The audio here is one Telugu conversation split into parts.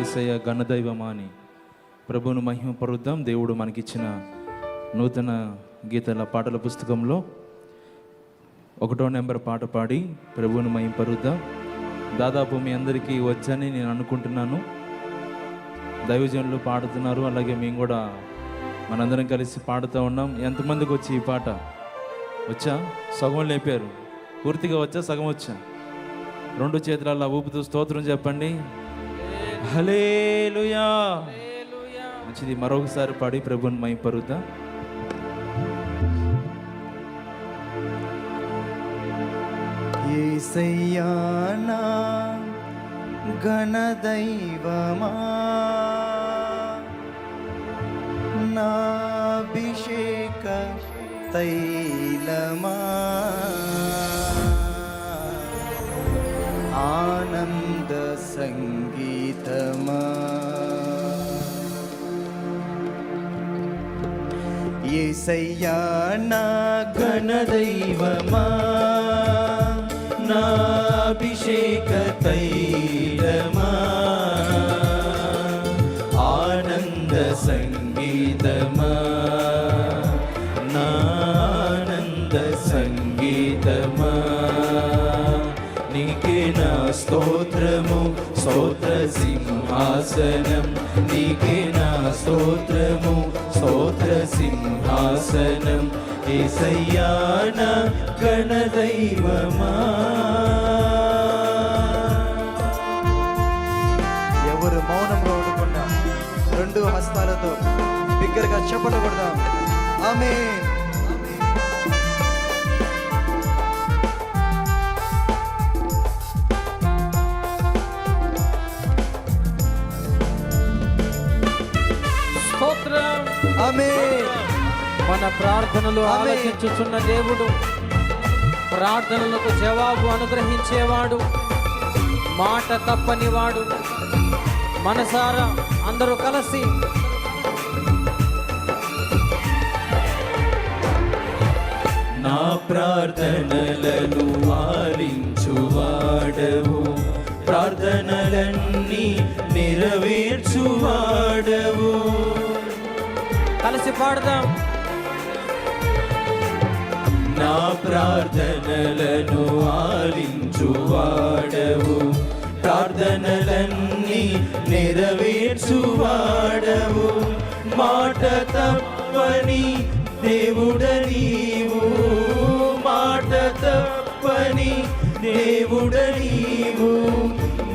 ఏసయ్య ఘనదైవమా అని ప్రభువును మహిమ దేవుడు మనకిచ్చిన నూతన గీతల పాటల పుస్తకంలో ఒకటో నెంబర్ పాట పాడి ప్రభువును మహింపరుద్దాం దాదాపు మీ అందరికీ వచ్చని నేను అనుకుంటున్నాను. దైవజనులు పాడుతున్నారు అలాగే మేము కూడా మనందరం కలిసి పాడుతూ ఉన్నాం. ఎంతమందికి వచ్చి ఈ పాట? వచ్చా? సగం లేపారు. పూర్తిగా వచ్చా? సగం వచ్చా? రెండు చేతుల ఊపుతూ స్తోత్రం చెప్పండి. హలేలుయా మంచిది మరొకసారి పాడి ప్రభుని మై పరుద్దా ఏసయ్యానా గణదైవమా నాభిషేక తైలమా. ఆనంద సంగీతమా ఏసయ్యా నా గణదైవమా నా అభిషేక తైలమా. స్తోత్రము స్తోత్ర సింహాసనం నీకే నా స్తోత్రము స్తోత్ర సింహాసనం. ఏసయ్యాన గణదైవమా ఎవరు మౌనంలో ఉండకుండా రెండు హస్తాలతో బిగ్గరగా చెప్పకూడదాం ఆమె ఆమె మన ప్రార్థనలు ఆమేన్. ఆలకించుచున్న దేవుడు ప్రార్థనలకు జవాబు అనుగ్రహించేవాడు మాట తప్పనివాడు మనసారా అందరూ కలిసి. నా ప్రార్థనలను ఆలించువాడవు ప్రార్థనలన్నీ నెరవేర్చువాడవు. కలిసి పాడదాం. నా ప్రార్థనలను ఆలించువాడవు ప్రార్థనలన్నీ నెరవేర్చువాడవు. మాట తప్పని దేవుడనీవు మాట తప్పని దేవుడనీవు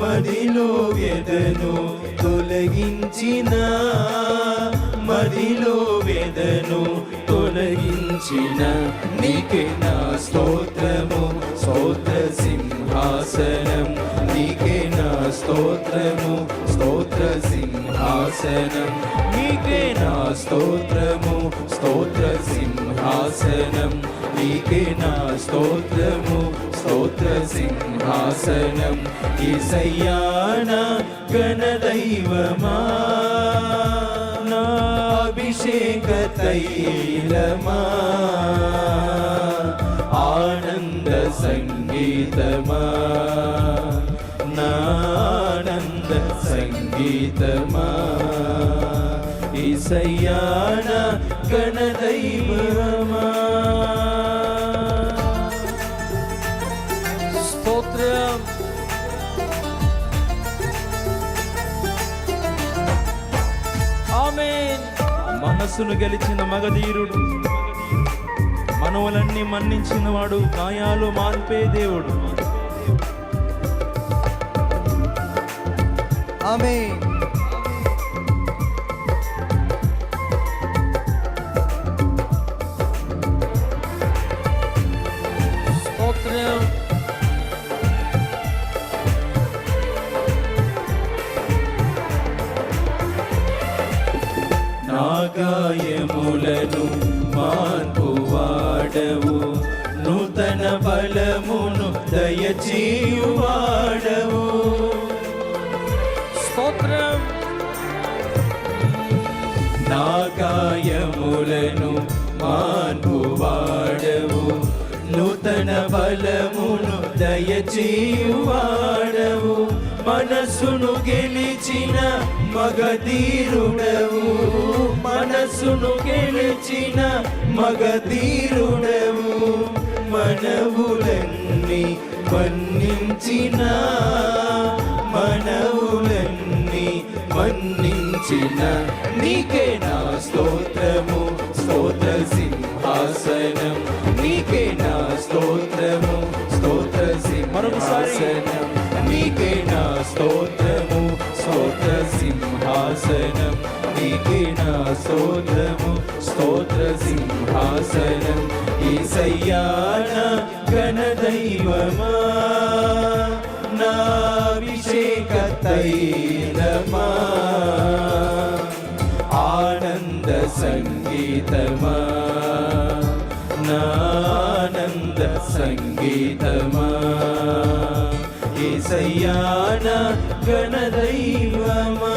మదిలో ఎదను తొలగించిన మదిలో వేదను తొలగించిన నీకే నా స్తోత్రము. స్తోత్ర సింహాసనం నీకే నా స్తోత్రము. స్తోత్ర సింహాసనం నీకే నా స్తోత్రము. స్తోత్ర సింహాసనం నీకే నా స్తోత్రము. స్తోత్ర సింహాసనం ఈసయ్యాన గణదైవమా అభిషేక తైలమా ఆనంద సంగీతమా నానంద సంగీతమా ఈసయ్యాన మనస్సును గెలిచిన మగధీరుడు. మనవలన్నీ మన్నించిన వాడు గాయాలు మాన్పే దేవుడు. ఆమె స్తోత్రం. బలమును దయచేయువాడవు. మనసును గెలిచిన మగధీరుడవు. మనసును గెలిచిన మగధీరుడవు. మనవులన్నీ మన్నించిన మనవులన్నీ మన్నించిన. నీకే నా స్తోత్రము స్తోత్ర సింహాసనం. సింహాసనం నీకే నా స్తోత్రము స్తోత్ర సింహాసనం నీకే నా స్తోత్రము స్తోత్ర సింహాసనం ఈసయ్యాన గణదైవమా నాభిషేక తైలమా ఆనంద సంగీతమా నానంద సంగీతమా ఈసయ్యాన గణదైవమా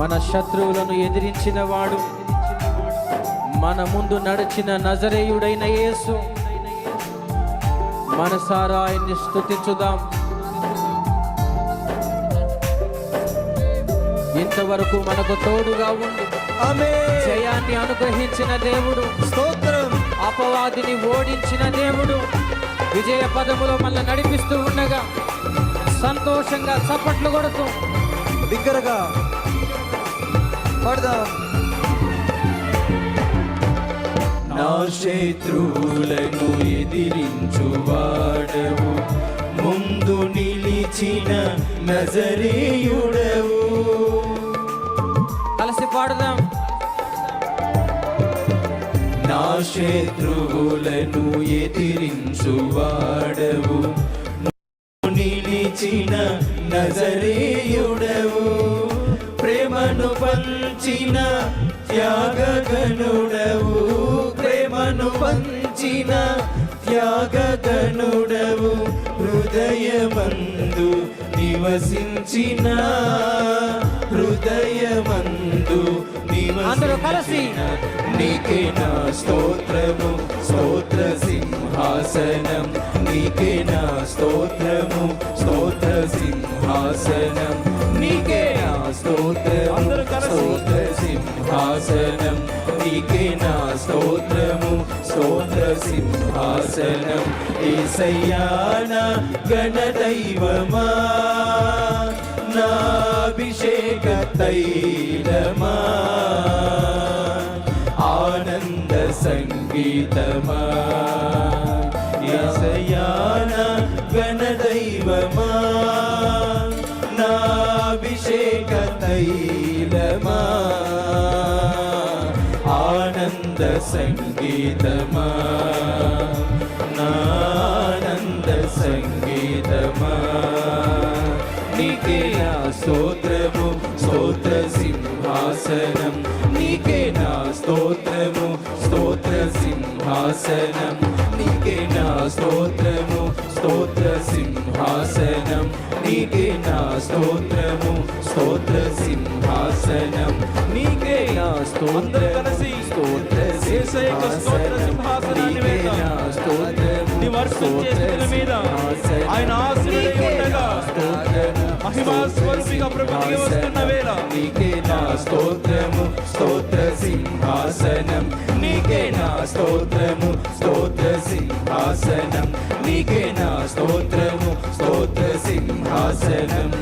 మన శత్రువులను ఎదిరించిన వాడు మన ముందు నడిచిన నజరేయుడైన యేసు. మనసారా ఆయన్ని స్థుతించుదాం ఇంతవరకు మనకు తోడుగా ఉండి. జయాన్ని అనుగ్రహించిన దేవుడు. స్తోత్రం. అపవాదిని ఓడించిన దేవుడు. విజయ పదములో మనల్ని నడిపిస్తూ ఉండగా సంతోషంగా చప్పట్లు కొడుతూ బిగ్గరగా పాడదాం. నా శత్రువులను ఎదిరించు వాడవు. ముందు నిలిచిన నజరేయుడవు. కలిసి పాడుదాం. శత్రువులను ఎదిరించు వాడవు నిలిచిన నజరేయుడవు. ప్రేమను పంచిన త్యాగగనుడవు. ప్రేమను పంచిన త్యాగగనుడవు. హృదయమందు నివసించిన హృదయమందు. నివసించిన నీకే నా స్తోత్రము? స్తోత్ర సింహాసనం. నీకే నా స్తోత్రము? స్తోత్ర సింహాసనం. నీకే నా స్తోత్రము స్తోత్ర సింహాసనం. నీకే నా స్తోత్రము? స్తోత్ర సింహాసనం. ఏసయ్యాన గణదైవమా నాభిషేక తైలమా? ఆనంద సంగీతమా యసయాన గణదైవమా నాభిషేక తైలమా ఆనంద సంగీతమా సింహాసనం నీకే నా స్తోత్రము. స్తోత్ర సింహాసనం నీకే నా స్తోత్ర. స్తోత్ర సింహాసనాన్ని నీకే. నా స్తోత్రము. నీ వర్షం చేసిన మీద. ఆయన ఆశ్రయ స్తోత్రము? స్తోత్ర సింహాసనం. స్తోత్రము? స్తోత్ర సింహాసనం. స్తోత్రము? స్తోత్ర సింహాసనం.